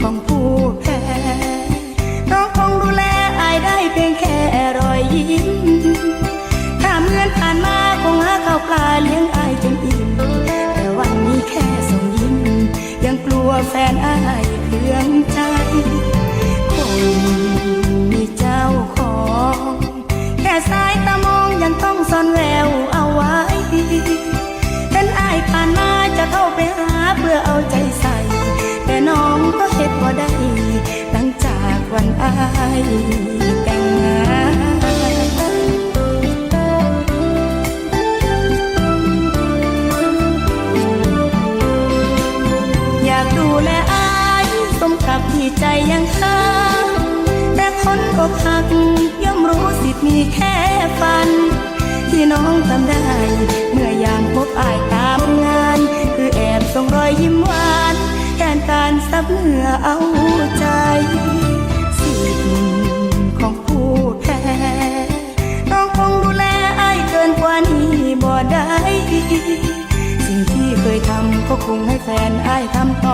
ของผู้แพ้น้องคงดูแลไอได้เพียงแค่รอยยิ้ม ถ้าเมือนผ่านมาคงหาข้าวปลาเลี้ยงอจนอิ่ม แต่วันนี้แค่ส่งยิ้ม ยังกลัวแฟนอายเคืองใจ คงมีเจ้าของ แค่สายตามองยังต้องซ่อนแวว แต่งงานอยากดูแลอายสมกับที่ใจยังค้างแต่คนอกหักย่อมรู้สิทธิ์มีแค่ฝัน ที่น้องทำได้ เมื่อยามพบอายตามงาน คือแอบส่งรอยยิ้มหวานแทนการซับเหงื่อเอาใจ ก็คงให้แฟนอายทำต่อ